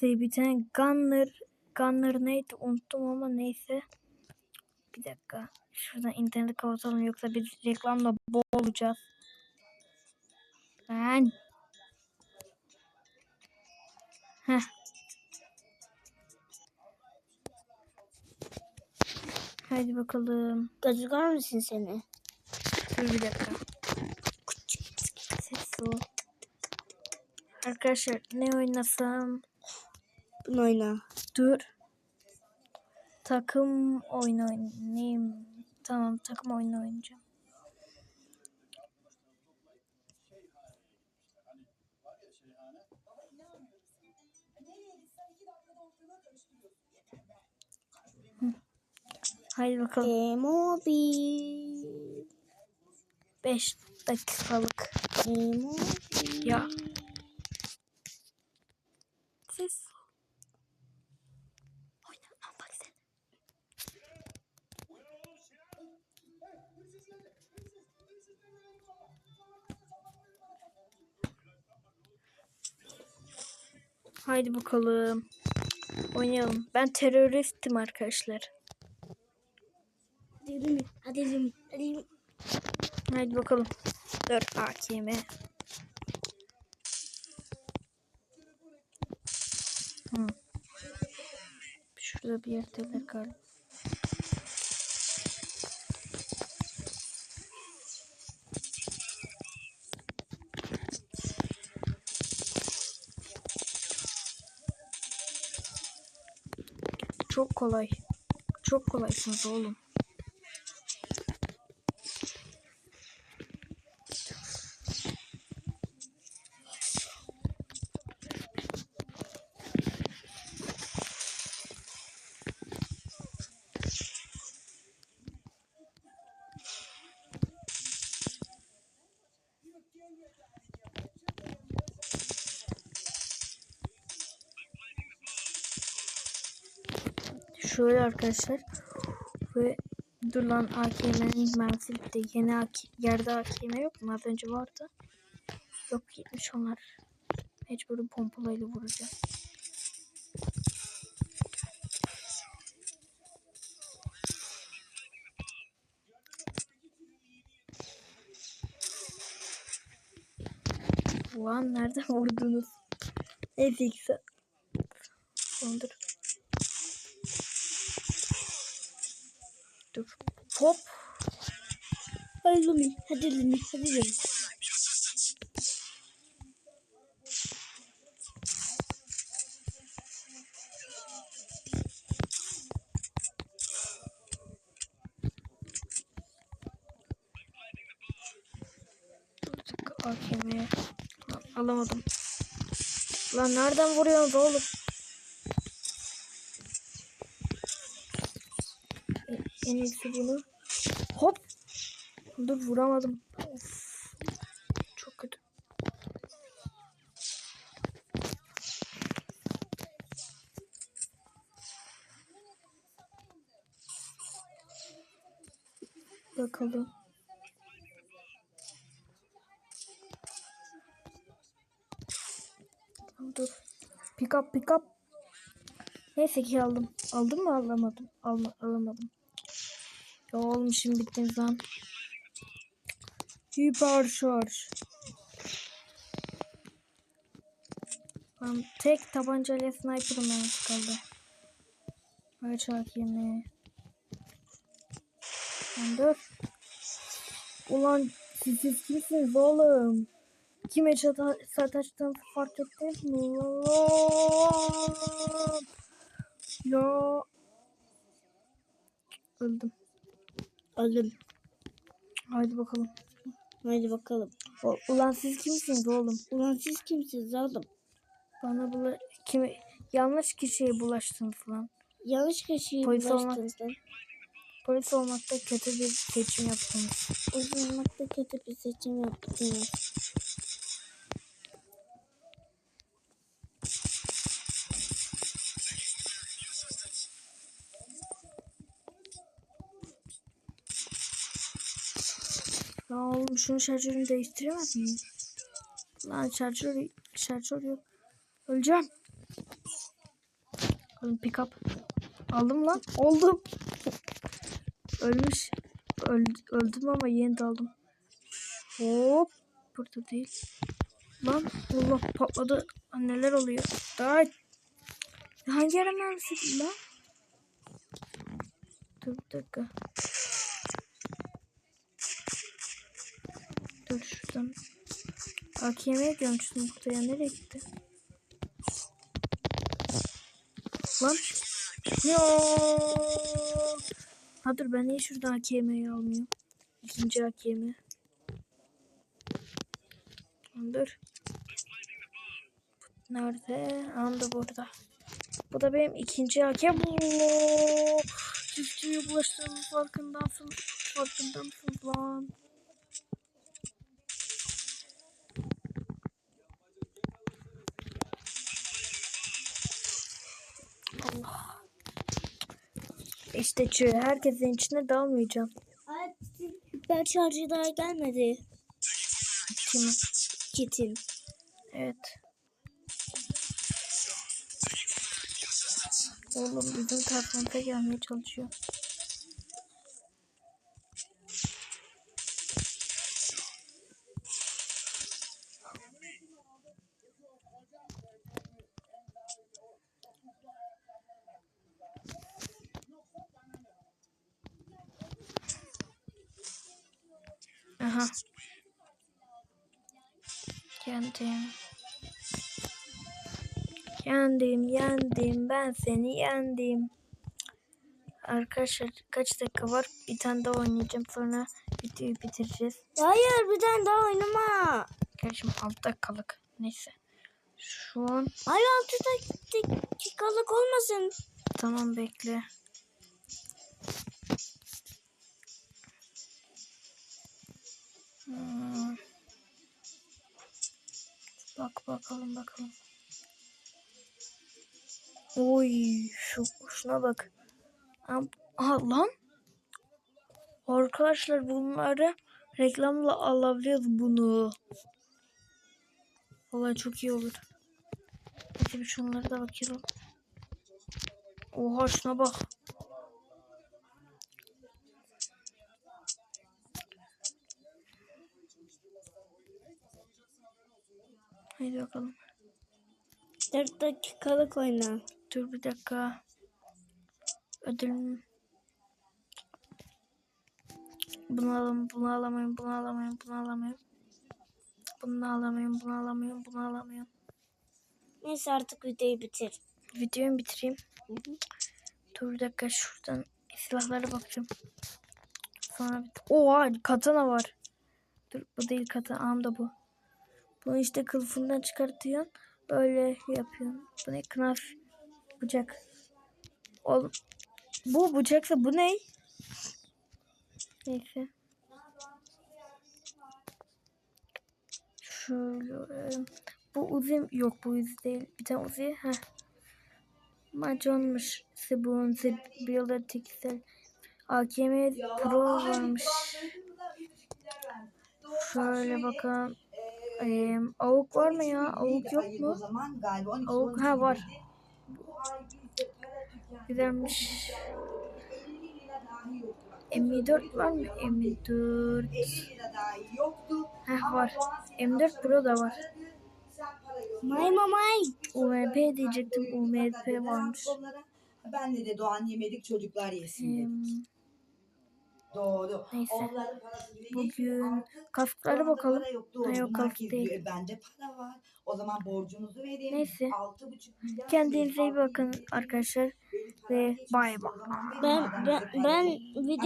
Şey bir tane Gunner Gunner neydi unuttum ama neyse. Bir dakika. Şuradan interneti kapatalım yoksa biz reklamla boğulacağız. Ben. Heh. Haydi bakalım. Gözükür müsün seni? Dur bir dakika. Ses o. Arkadaşlar ne oynasam? Bunu oyna. Dur. Takım oyunu oynayayım. Tamam takım oyunu oynayacağım. Haydi bakalım. Emobil. 5 dakikalık. Emobil. Ya. Ses. Haydi bakalım. Oynayalım. Ben teröristim arkadaşlar. Hadi yürü. Hadi yürü. Hadi yürü. Haydi bakalım. 4 AKM. Hı. Şurada bir yerdeler galiba. Çok kolay. Çok kolaysınız oğlum. Şöyle arkadaşlar. Ve dur lan AKM'nin mermisi. Yeni AK yerde AKM yok mu? Az önce vardı. Yok gitmiş onlar. Mecbur pompalayla vuracağım. Ulan nereden vurdunuz? Neyse ikisi. Sondur. Dur. Hop. Hadi Lumi. Hadi Lumi. Hadi Lumi. Alamadım. Lan nereden vuruyorsunuz oğlum? En iyisi bunu. Hop. Dur vuramadım. Of. Çok kötü. Bakalım. Dur. Pick up pick up. Neyse ki aldım. Aldım mı alamadım. Alma, alamadım. Ya oğlum şimdi bittiniz lan. Hiper şarj. Lan tek tabancayla sniper'ım ben kaldı. Aç hakimi. Dur. Ulan siz, siz kimsiniz oğlum? Kime sataştığınızı fark ettiniz mi? Ya. Öldüm. Öldüm. Haydi bakalım. Hadi bakalım. O- ulan siz kimsiniz oğlum? Ulan siz kimsiniz oğlum? Bana bula kimi yanlış kişiye bulaştınız lan. Yanlış kişiyi Polis olmak- bulaştınız lan. Polis olmakta kötü bir seçim yaptınız. Uzunmakta kötü bir seçim yaptınız. Şunun şarjörünü değiştiremez miyim? Lan şarjör, şarjör yok. Öleceğim. Oğlum pick up. Aldım lan. Oldum. Ölmüş. Öl- öldüm ama yeni daldım. Hop. Burada değil. Lan Allah patladı. Lan Neler oluyor? Daha hangi yere mermisi lan? Dur bir dakika. Dur şuradan. AKM'ye görmüştüm burada ya. Nereye gitti? Lan. Ya. Ha dur ben niye şurada AKM'yi almıyorum? İkinci AKM. Dur. Nerede? Anda burada. Bu da benim ikinci hakem. Çiftçiye bulaştığım farkında mısın? Farkında mısın lan? İşte çö herkesin içine dalmayacağım. Ay, hiper şarjı daha gelmedi. Kimi? Kitin. Evet. Oğlum bizim tarafımıza gelmeye çalışıyor. Aha. Yendim. Yendim, yendim. Ben seni yendim. Arkadaşlar kaç dakika var? Bir tane daha oynayacağım. Sonra videoyu bitireceğiz. Hayır bir tane daha oynama. Gerçi 6 dakikalık. Neyse. Şu an Hayır 6 dakikalık olmasın. tamam bekle. Bak bakalım bakalım. Oy şu şuna bak. Aha lan. Arkadaşlar bunları reklamla alabiliyoruz bunu. Vallahi çok iyi olur. Hadi bir şunlara da bakıyorum. Oha şuna bak. Haydi bakalım. 4 dakikalık oyna. Dur bir dakika. Ödül. Bunu alamam, bunu alamıyorum, bunu alamıyorum, bunu alamıyorum. Bunu alamıyorum, bunu alamıyorum, bunu alamıyorum. Neyse artık videoyu bitir. Videoyu bitireyim. Dur bir dakika şuradan silahlara bakacağım. Sonra bir... Oha katana var. Dur bu değil katana. Am da bu. Bunu işte kılıfından çıkartıyorsun. Öyle yapıyorsun. Bu ne? Knaf. Bıçak. Oğlum. Bu bıçaksa bu ne? Neyse. Şöyle. Bu Uzi yok bu Uzi değil. Bir tane Uzi. Heh. Maconmuş. Sibun, Sibylla, Tixel. AKM Pro varmış. Şöyle bakalım. Ee, avuk var mı ya? Avuk yok mu? Avuk ha var. Güzelmiş. M4 var mı? M4. Heh var. M4 Pro da var. May mamay. UMP diyecektim. UMP varmış. Benle de Doğan yemedik çocuklar yesin dedik. Doğru. neyse. Onların parası bile Bugün kasklara bakalım. yok. Yok, kask değil. E, Bende para var. O zaman borcunuzu verin. Neyse. Kendinize iyi bakın arkadaşlar. Ve bay bay. Ben ben ben video